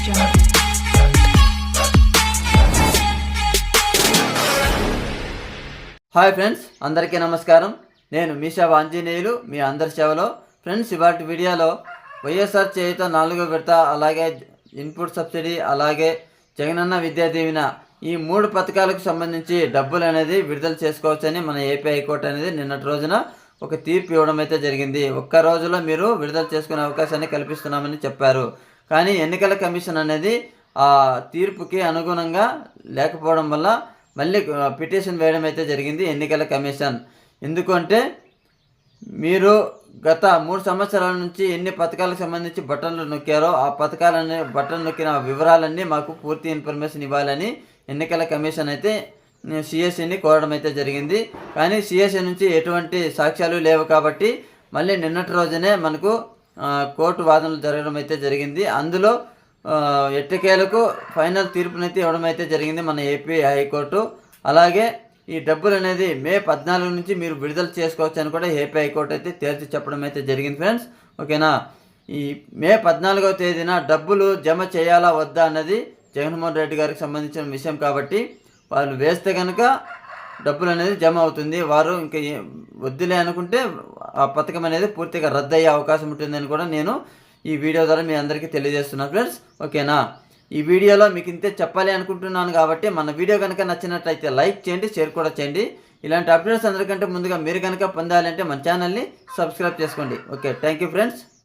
Hi friends అందరికీ నమస్కారం. నేను మీషా ఆంజనేయులు మీ అందరి సేవలో. ఫ్రెండ్స్ ఇవాటి వీడియోలో వైఎస్ఆర్ చేయుత నాలుగో విడత అలాగే ఇన్పుట్ సబ్సిడీ అలాగే జగనన్న విద్యా దీవెన ఈ మూడు పథకాలకు సంబంధించి డబ్బులు అనేది విడుదల చేసుకోవచ్చని మన ఏపీ హైకోర్టు అనేది నిన్నటి రోజున ఒక తీర్పు ఇవ్వడం అయితే జరిగింది. ఒక్క రోజులో మీరు విడుదల చేసుకునే అవకాశాన్ని కల్పిస్తున్నామని చెప్పారు. కానీ ఎన్నికల కమిషన్ అనేది ఆ తీర్పుకి అనుగుణంగా లేకపోవడం వల్ల మళ్ళీ పిటిషన్ వేయడం అయితే జరిగింది ఎన్నికల కమిషన్. ఎందుకంటే మీరు గత మూడు సంవత్సరాల నుంచి ఎన్ని పథకాలకు సంబంధించి బటన్లు నొక్కారో ఆ పథకాలన్నీ బటన్ నొక్కిన వివరాలన్నీ మాకు పూర్తి ఇన్ఫర్మేషన్ ఇవ్వాలని ఎన్నికల కమిషన్ అయితే సిఎస్సిని కోరడం అయితే జరిగింది. కానీ సిఎస్సి నుంచి ఎటువంటి సాక్ష్యాలు లేవు కాబట్టి మళ్ళీ నిన్నటి రోజునే మనకు కోర్టు వాదనలు జరగడం అయితే జరిగింది. అందులో ఎట్టకేలకు ఫైనల్ తీర్పునైతే ఇవ్వడం అయితే జరిగింది మన ఏపీ హైకోర్టు. అలాగే ఈ డబ్బులు అనేది మే పద్నాలుగు నుంచి మీరు విడుదల చేసుకోవచ్చు అని కూడా ఏపీ హైకోర్టు అయితే తేల్చి చెప్పడం అయితే జరిగింది ఫ్రెండ్స్. ఓకేనా? ఈ మే పద్నాలుగవ తేదీన డబ్బులు జమ చేయాలా వద్దా అన్నది జగన్మోహన్ రెడ్డి గారికి సంబంధించిన విషయం కాబట్టి వాళ్ళు వేస్తే కనుక డబ్బులు అనేది జమ అవుతుంది. వారు ఇంకా వద్దులే అనుకుంటే పథకం అనేది పూర్తిగా రద్దు అయ్యే అవకాశం ఉంటుందని కూడా నేను ఈ వీడియో ద్వారా మీ అందరికీ తెలియజేస్తున్నాను ఫ్రెండ్స్. ఓకేనా? ఈ వీడియోలో మీకు ఇంతే చెప్పాలి అనుకుంటున్నాను కాబట్టి మన వీడియో కనుక నచ్చినట్లయితే లైక్ చేయండి షేర్ కూడా చేయండి. ఇలాంటి అప్డేట్స్ అందరికంటే ముందుగా మీరు కనుక పొందాలంటే మన ఛానల్ని సబ్స్క్రైబ్ చేసుకోండి. Okay thank you friends.